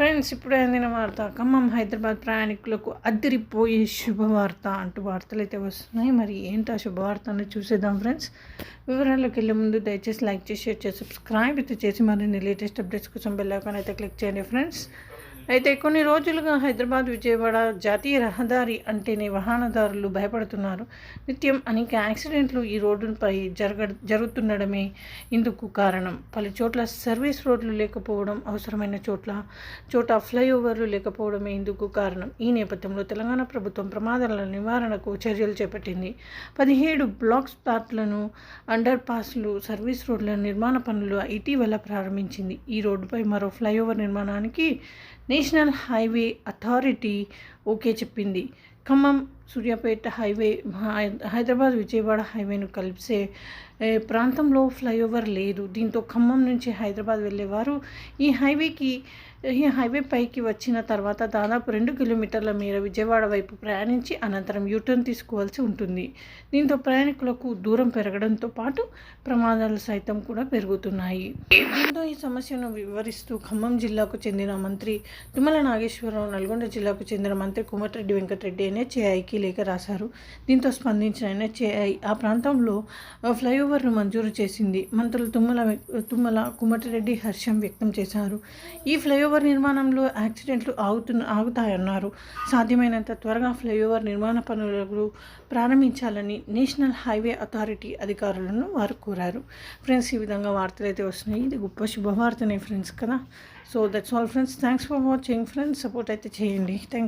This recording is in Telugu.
ఫ్రెండ్స్ ఇప్పుడే అందిన వార్త ఖమ్మం హైదరాబాద్ ప్రయాణికులకు అద్దరిపోయే శుభవార్త అంటూ వార్తలు అయితే వస్తున్నాయి. మరి ఏంటి ఆ శుభవార్తను చూసేద్దాం ఫ్రెండ్స్. వివరాల్లోకి వెళ్ళే ముందు దయచేసి లైక్ చేసి షేర్ చేసి సబ్స్క్రైబ్ అయితే చేసి మరిన్ని లేటెస్ట్ అప్డేట్స్ కోసం బెల్ ఐకాన్ అయితే క్లిక్ చేయండి ఫ్రెండ్స్. అయితే కొన్ని రోజులుగా హైదరాబాద్ విజయవాడ జాతీయ రహదారి అంటేనే వాహనదారులు భయపడుతున్నారు. నిత్యం అనేక యాక్సిడెంట్లు ఈ రోడ్డుపై జరగ జరుగుతుండడమే ఇందుకు కారణం. పలు చోట్ల సర్వీస్ రోడ్లు లేకపోవడం అవసరమైన చోట్ల చోట ఫ్లైఓవర్లు లేకపోవడమే ఇందుకు కారణం. ఈ నేపథ్యంలో తెలంగాణ ప్రభుత్వం ప్రమాదాల నివారణకు చర్యలు చేపట్టింది. పదిహేడు బ్లాక్ స్పాట్లను అండర్ పాస్లు సర్వీస్ రోడ్ల నిర్మాణ పనులు ఇటీవల ప్రారంభించింది. ఈ రోడ్డుపై మరో ఫ్లైఓవర్ నిర్మాణానికి నేషనల్ హైవే అథారిటీ ఓకే చెప్పింది. ఖమ్మం సూర్యాపేట హైవే హై- హైదరాబాద్ విజయవాడ హైవేను కలిసే ప్రాంతంలో ఫ్లైఓవర్ లేదు. దీంతో ఖమ్మం నుంచి హైదరాబాద్ వెళ్ళేవారు. ఈ హైవేకి ఈ హైవే పైకి వచ్చిన తర్వాత దాదాపు రెండు కిలోమీటర్ల మేర విజయవాడ వైపు ప్రయాణించి అనంతరం యూటర్న్ తీసుకోవాల్సి ఉంటుంది. దీంతో ప్రయాణికులకు దూరం పెరగడంతో పాటు ప్రమాదాలు సైతం కూడా పెరుగుతున్నాయి. దీంతో ఈ సమస్యను వివరిస్తూ ఖమ్మం జిల్లాకు చెందిన మంత్రి తుమ్మల నాగేశ్వరరావు నల్గొండ జిల్లాకు చెందిన మంత్రి కోమటిరెడ్డి వెంకటరెడ్డి ఎన్హెచ్ఏఐకి లేఖ రాశారు. దీంతో స్పందించిన చేఐ ఆ ప్రాంతంలో ఫ్లైఓవర్ను మంజూరు చేసింది. మంత్రులు తుమ్మల తుమ్మల కుమటరెడ్డి హర్షం వ్యక్తం చేశారు. ఈ ఫ్లైఓవర్ నిర్మాణంలో యాక్సిడెంట్లు ఆగుతున్న ఆగుతాయన్నారు. సాధ్యమైనంత త్వరగా ఫ్లైఓవర్ నిర్మాణ పనులకు ప్రారంభించాలని నేషనల్ హైవే అథారిటీ అధికారులను వారు కోరారు. ఫ్రెండ్స్ ఈ విధంగా వార్తలు అయితే వస్తున్నాయి. ఇది గొప్ప శుభవార్తనే ఫ్రెండ్స్ కదా. So that's all friends thanks for watching friends support అయితే చేయండి. థ్యాంక్స్